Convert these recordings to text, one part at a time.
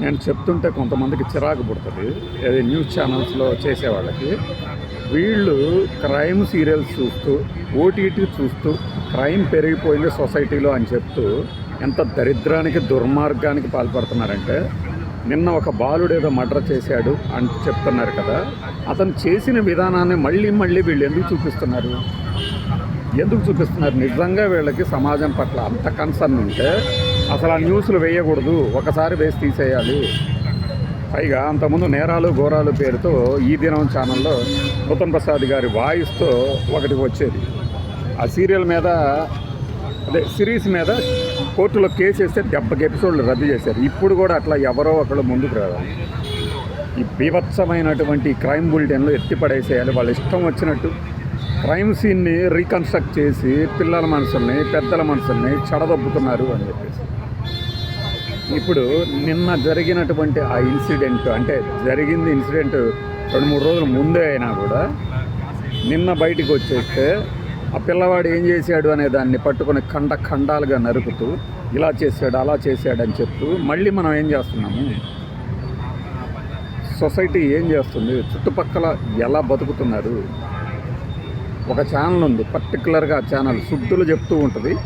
నేను చెప్తుంటే కొంతమందికి చిరాకు పుడుతుంది. అది న్యూస్ ఛానల్స్లో చేసేవాళ్ళకి. వీళ్ళు క్రైమ్ సీరియల్స్ చూస్తూ ఓటీటీ చూస్తూ క్రైమ్ పెరిగిపోయింది సొసైటీలో అని చెప్తూ ఎంత దరిద్రానికి దుర్మార్గానికి పాల్పడుతున్నారంటే నిన్న ఒక బాలుడు ఏదో మర్డర్ చేశాడు అని చెప్తున్నారు కదా. అతను చేసిన విధానాన్ని మళ్ళీ మళ్ళీ వీళ్ళు ఎందుకు చూపిస్తున్నారు? ఎందుకు చూపిస్తున్నారు? నిజంగా వీళ్ళకి సమాజం పట్ల అంత కన్సర్న్ ఉంటే అసలు ఆ న్యూస్లు వేయకూడదు. ఒకసారి వేసి తీసేయాలి. పైగా అంతకుముందు నేరాలు ఘోరాలు పేరుతో ఈ దినం ఛానల్లో నూతన్ ప్రసాద్ గారి వాయిస్తో ఒకటి వచ్చేది. ఆ సీరియల్ మీద అదే సిరీస్ మీద కోర్టులో కేసు వేస్తే డెబ్బకి ఎపిసోడ్లు రద్దు చేశారు. ఇప్పుడు కూడా అట్లా ఎవరో ఒకళ్ళు ముందుకు రావాలి. ఈ బీభత్సమైనటువంటి క్రైమ్ బులెటిన్లు ఎత్తిపడేసేయాలి. వాళ్ళు వాళ్ళ ఇష్టం వచ్చినట్టు క్రైమ్ సీన్ని రీకన్స్ట్రక్ట్ చేసి పిల్లల మనసుల్ని పెద్దల మనసుల్ని చెడదొబ్బుతున్నారు అని చెప్పేసి. ఇప్పుడు నిన్న జరిగినటువంటి ఆ ఇన్సిడెంట్ అంటే జరిగింది ఇన్సిడెంట్ రెండు మూడు రోజుల ముందే అయినా కూడా నిన్న బయటికి వచ్చేస్తే ఆ పిల్లవాడు ఏం చేశాడు అనే దాన్ని పట్టుకొని ఖండ ఖండాలుగా నరుకుతూ ఇలా చేశాడు అలా చేశాడు అని చెప్తూ మళ్ళీ మనం ఏం చేస్తున్నాము? సొసైటీ ఏం చేస్తుంది? చుట్టుపక్కల ఎలా బతుకుతున్నారు? ఒక ఛానల్ ఉంది పర్టికులర్గా ఆ ఛానల్ శుద్ధులు చెప్తూ ఉంటుంది.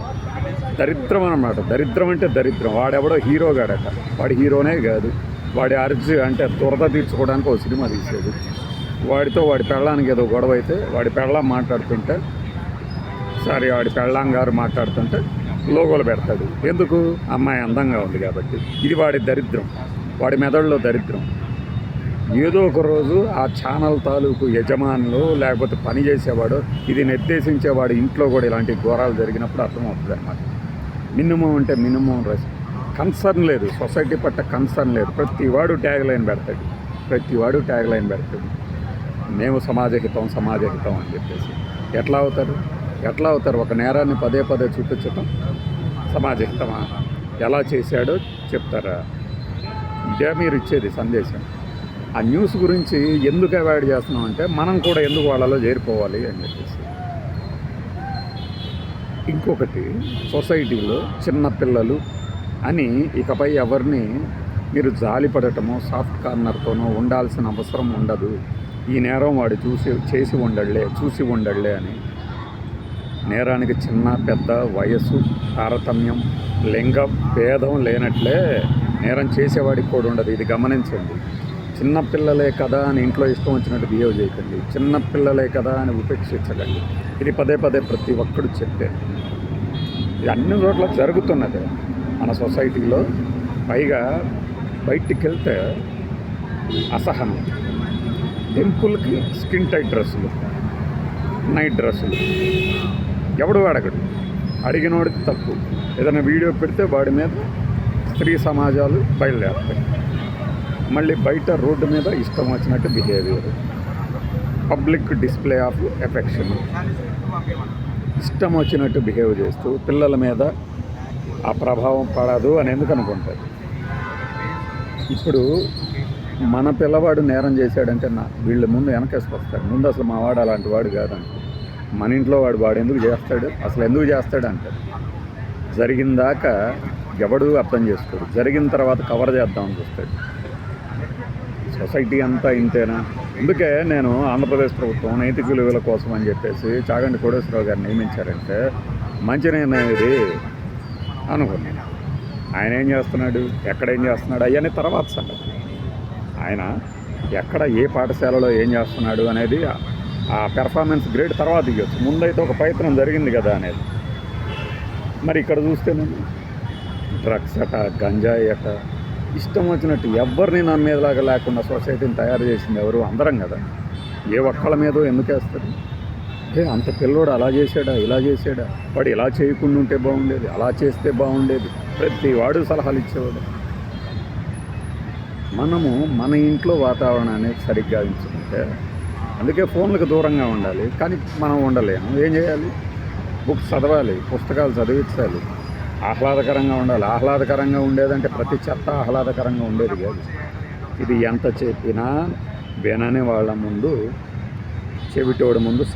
దరిద్రం అన్నమాట. దరిద్రం అంటే దరిద్రం. వాడెవడో హీరో గాడట. వాడి హీరోనే కాదు. వాడి అర్జు అంటే దురద తీర్చుకోవడానికి ఒక సినిమా తీసేది. వాడితో వాడి పెళ్ళానికి ఏదో గొడవ అయితే వాడి పెళ్ళాం మాట్లాడుతుంటే సారీ వాడి పెళ్ళాం గారు మాట్లాడుతుంటే లోగోలు పెడతాడు. ఎందుకు? అమ్మాయి అందంగా ఉంది కాబట్టి. ఇది వాడి దరిద్రం. వాడి మెదడులో దరిద్రం. ఏదో ఒక రోజు ఆ ఛానల్ తాలూకు యజమానులు లేకపోతే పని చేసేవాడు ఇది నిర్దేశించేవాడు ఇంట్లో కూడా ఇలాంటి ఘోరాలు జరిగినప్పుడు అర్థమవుతుంది అనమాట మినిమం అంటే మినిమం రెస్ కన్సర్న్ లేదు. సొసైటీ పట్ల కన్సర్న్ లేదు. ప్రతి వాడు ట్యాగ్ లైన్ పెడతాడు. ప్రతి వాడు ట్యాగ్ లైన్ పెడతాడు. మేము సమాజహితం సమాజహితం అని చెప్పేసి. ఎట్లా అవుతారు? ఎట్లా అవుతారు? ఒక నేరాన్ని పదే పదే చూపించటం సమాజహితమా ఎలా చేశాడో చెప్తారా? ఇదే మీరు ఇచ్చేది సందేశం. ఆ న్యూస్ గురించి ఎందుకు అవాయిడ్ చేస్తున్నాం అంటే మనం కూడా ఎందుకు వాళ్ళలో చేరిపోవాలి అని చెప్పేసి. ఇంకొకటి సొసైటీలో చిన్న పిల్లలు అని ఇకపై ఎవరిని మీరు జాలిపడటమో సాఫ్ట్ కార్నర్తోనో ఉండాల్సిన అవసరం ఉండదు. ఈ నేరం వాడు చూసి చేసి ఉండళ్ళే చూసి ఉండళ్ళే అని. నేరానికి చిన్న పెద్ద వయస్సు తారతమ్యం లింగ భేదం లేనట్లే నేరం చేసేవాడికి కూడా ఉండదు. ఇది గమనించండి. చిన్నపిల్లలే కదా అని ఇంట్లో ఇష్టం వచ్చినట్టు బిహేవ్ చేయకండి. చిన్నపిల్లలే కదా అని ఉపేక్షించకండి. ఇది పదే పదే ప్రతి ఒక్కడు చెప్పే ఇది అన్ని చోట్ల జరుగుతున్నది. మన సొసైటీలో పైగా బయటికి వెళ్తే అసహనం. టెంపుల్కి స్కిన్ టైట్ డ్రెస్సులు నైట్ డ్రెస్సులు. ఎవడు అడగడు. అడిగినోడికి తప్పు. ఏదైనా వీడియో పెడితే వాడి మీద స్త్రీ సమాజాలు బయలుదేరుతాయి. మళ్ళీ బయట రోడ్డు మీద ఇష్టం వచ్చినట్టు behaviour public display of affection ఇష్టం వచ్చినట్టు బిహేవ్ చేస్తూ పిల్లల మీద ఆ ప్రభావం పడదు అని ఎందుకు అనుకుంటారు? ఇప్పుడు మన పిల్లవాడు నేరం చేశాడంటే నా వీళ్ళ ముందు వెనకేసుకొస్తాడు ముందు అసలు మా వాడు అలాంటి వాడు కాదంట. మన ఇంట్లో వాడు వాడు ఎందుకు చేస్తాడు? అసలు ఎందుకు చేస్తాడు అంటారు జరిగిన దాకా ఎవడు అర్థం చేసుకోడు. జరిగిన తర్వాత కవర్ చేద్దామని చూస్తాడు. సొసైటీ అంతా ఇంతేనా? అందుకే నేను ఆంధ్రప్రదేశ్ ప్రభుత్వం నైతిక విలువల కోసం అని చెప్పేసి చాగంటి కోటేశ్వరరావు గారిని నియమించారంటే మంచి నిర్ణయం ఇది అనుకున్నాను. ఆయన ఏం చేస్తున్నాడు? ఎక్కడ ఏం చేస్తున్నాడు? అవన్నీ తర్వాత సంగతి ఆయన ఎక్కడ ఏ పాఠశాలలో ఏం చేస్తున్నాడు అనేది ఆ పెర్ఫార్మెన్స్ గ్రేడ్ తర్వాత ఇవ్వచ్చు ముందైతే ఒక ప్రయత్నం జరిగింది కదా అనేది. మరి ఇక్కడ చూస్తేనేమో? డ్రగ్స్ అట గంజాయి అట ఇష్టం వచ్చినట్టు ఎవరిని నమ్మేలాగా లేకుండా సొసైటీని తయారు చేసింది ఎవరు? అందరం కదా. ఏ ఒక్కళ్ళ మీదో ఎందుకేస్తారు ఏ అంత పిల్లోడు అలా చేశాడా? ఇలా చేశాడా? వాడు ఇలా చేయకుండా ఉంటే బాగుండేది అలా చేస్తే బాగుండేది. ప్రతి వాడు సలహాలు ఇచ్చేవాడు. మనము మన ఇంట్లో వాతావరణాన్ని సరిగ్గా ఉంచుకుంటే అందుకే ఫోన్లకు దూరంగా ఉండాలి. కానీ మనం ఉండలేము. ఏం చేయాలి? బుక్స్ చదవాలి పుస్తకాలు చదివించాలి. ఆహ్లాదకరంగా ఉండాలి. ఆహ్లాదకరంగా ఉండేదంటే ప్రతి చెత్త ఆహ్లాదకరంగా ఉండేది కాదు. ఇది ఎంత చెప్పినా వినని వాళ్ళ ముందు చెవిటోడి ముందు